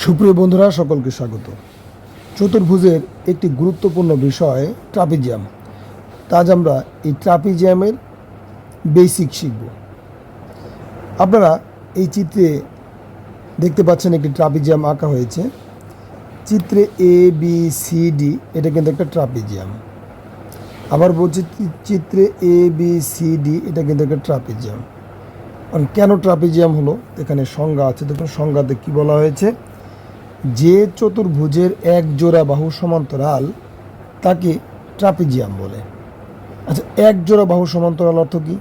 সুপ্রিয় বন্ধুরা, সকলকে স্বাগত। চতুর্ভুজের একটি গুরুত্বপূর্ণ বিষয় ট্রাপিজিয়াম। আজ আমরা এই ট্রাপিজিয়ামের বেসিক শিখব। আপনারা এই চিত্রে দেখতে পাচ্ছেন একটি ট্রাপিজিয়াম আঁকা হয়েছে। চিত্রে এ বি সি ডি এটা কিন্তু একটা ট্রাপিজিয়াম। আবার বলছি চিত্রে এ বি সি ডি এটা কিন্তু একটা ট্রাপিজিয়াম। কারণ কেন ট্রাপিজিয়াম হলো? এখানে সংজ্ঞা আছে, দেখুন সংজ্ঞাতে কী বলা হয়েছে? যে চতুর্ভুজের এক জোড়া বাহু সমান্তরাল তাকে ট্রাপিজিয়াম বলে। আচ্ছা এক জোড়া বাহু সমান্তরাল অর্থ কি?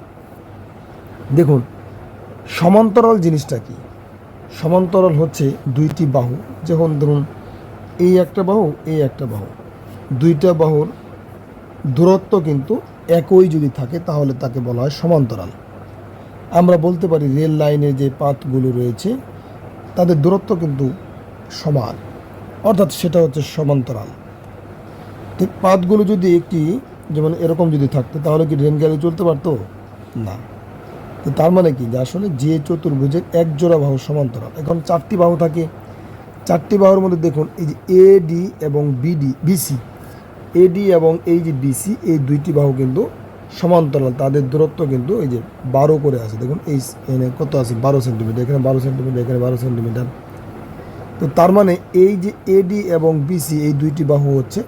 দেখুন, সমান্তরাল জিনিসটা কি? সমান্তরাল হচ্ছে দুইটি বাহু। যেমন ধরুন, এই একটা বাহু, এই একটা বাহু। দুইটা বাহুর দূরত্ব কিন্তু একই যদি থাকে, তাহলে তাকে বলা হয় সমান্তরাল। আমরা বলতে পারি রেল লাইনের যে পাতগুলো রয়েছে, তাদের দূরত্ব কিন্তু সমান, অর্থাৎ সেটা হচ্ছে সমান্তরাল। ঠিক পাতগুলো যদি একটি, যেমন এরকম যদি থাকতো, তাহলে কি রেল গাড়ি চলতে পারতো? না। তো তার মানে কি? যে আসলে যে চতুর্ভুজের এক জোড়া বাহু সমান্তরাল। এখন চারটি বাহু থাকে। চারটি বাহুর মধ্যে দেখুন, এই যে এ ডি এবং বিডি বিসি এডি এবং এই যে বিসি এই দুইটি বাহু কিন্তু সমান্তরাল। তাদের দূরত্ব কিন্তু এই যে বারো করে আছে। দেখুন, এই কত আছে? বারো সেন্টিমিটার। এখানে বারো সেন্টিমিটার, এখানে বারো সেন্টিমিটার। তো তার মানে এই যে এডি এবং বিসি এই দুইটি বাহু হচ্ছে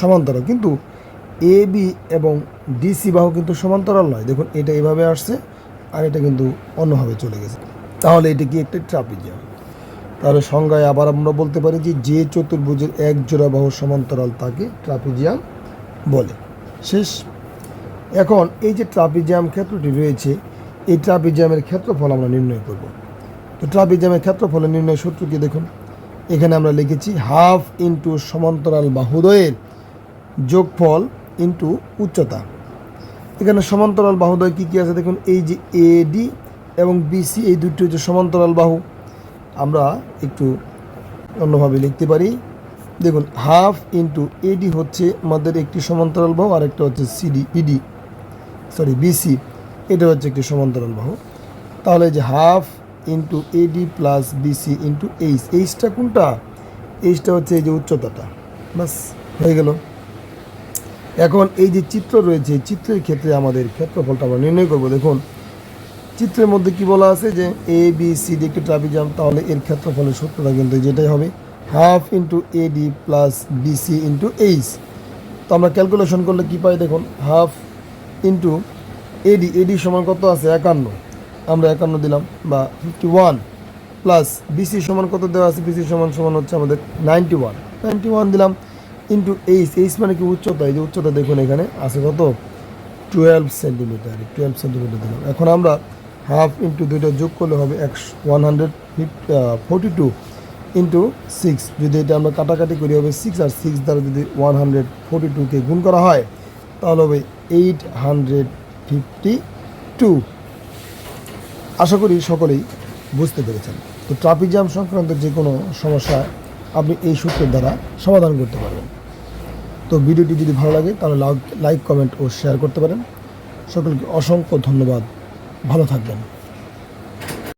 সমান্তরাল। কিন্তু এ বি এবং ডিসি বাহু কিন্তু সমান্তরাল নয়। দেখুন, এটা এভাবে আসছে আর এটা কিন্তু অন্যভাবে চলে গেছে। তাহলে এটা কি একটা ট্রাপিজিয়াম? তাহলে সংজ্ঞায় আবার আমরা বলতে পারি যে যে চতুর্ভুজের এক জোড়া বাহু সমান্তরাল তাকে ট্রাপিজিয়াম বলে। শেষ। এখন এই যে ট্রাপিজিয়াম ক্ষেত্রটি রয়েছে, এই ট্রাপিজিয়ামের ক্ষেত্রফল আমরা নির্ণয় করব। তো ট্রাপিজিয়ামের ক্ষেত্রফলের নির্ণয় সূত্র কি দেখুন? এখানে আমরা লিখেছি হাফ ইন্টু সমান্তরাল বাহুদয়ের যোগফল ইন্টু উচ্চতা। এখানে সমান্তরাল বাহুদয় কী কী আছে দেখুন, এই যে এডি এবং বিসি এই দুটি হচ্ছে সমান্তরাল বাহু। আমরা একটু অন্যভাবে লিখতে পারি। দেখুন, হাফ ইন্টু এডি হচ্ছে আমাদের একটি সমান্তরাল বাহু আর একটা হচ্ছে সিডি পিডি সরি বিসি এটা হচ্ছে একটি সমান্তরাল বাহু। তাহলে যে half into AD plus BC into H এইচটা কোনটা? এইচটা হচ্ছে এই যে উচ্চতাটা। বাস হয়ে গেল। এখন এই যে চিত্র রয়েছে চিত্রের ক্ষেত্রে আমাদের ক্ষেত্রফলটা আমরা নির্ণয় করব। দেখুন, চিত্রের মধ্যে কি বলা আছে যে এ বি সি ডি একটি ট্রাপিজাম তাহলে এর ক্ষেত্রফলের সূত্রটা কিন্তু যেটাই হবে। Half into A D plus BC into H তো আমরা ক্যালকুলেশন করলে কি পাই? দেখুন, হাফ ইন্টু এডি এডি সমান কত আছে? একান্ন। আমরা একান্ন দিলাম, বা ফিফটি ওয়ান প্লাস বিসি সমান কত দেওয়া আছে? বিসি সমান সমান হচ্ছে আমাদের নাইনটি ওয়ান নাইনটি ওয়ান দিলাম ইন্টু এইচ এইচ মানে কি উচ্চতা? এই যে উচ্চতা দেখুন এখানে, আছে কত? টুয়েলভ সেন্টিমিটার টুয়েলভ সেন্টিমিটার দিলাম। এখন আমরা হাফ ইন্টু দুইটা যোগ করলে হবে একশো one hundred fifty forty two into six যদি এটা আমরা কাটাকাটি করি, হবে সিক্স আর সিক্স দ্বারা যদি ওয়ান হান্ড্রেড ফোর্টি টুকে গুণ করা হয়, তাহলে হবে এইট হান্ড্রেড ফিফটি টু আশা করি সকলেই বুঝতে পেরেছেন। তো ট্রাফিক জ্যাম সংক্রান্ত যে কোনো সমস্যা আপনি এই সূত্রের দ্বারা সমাধান করতে পারবেন। তো ভিডিওটি যদি ভালো লাগে, তাহলে লাইক, কমেন্ট ও শেয়ার করতে পারেন। সকলকে অসংখ্য ধন্যবাদ। ভালো থাকবেন।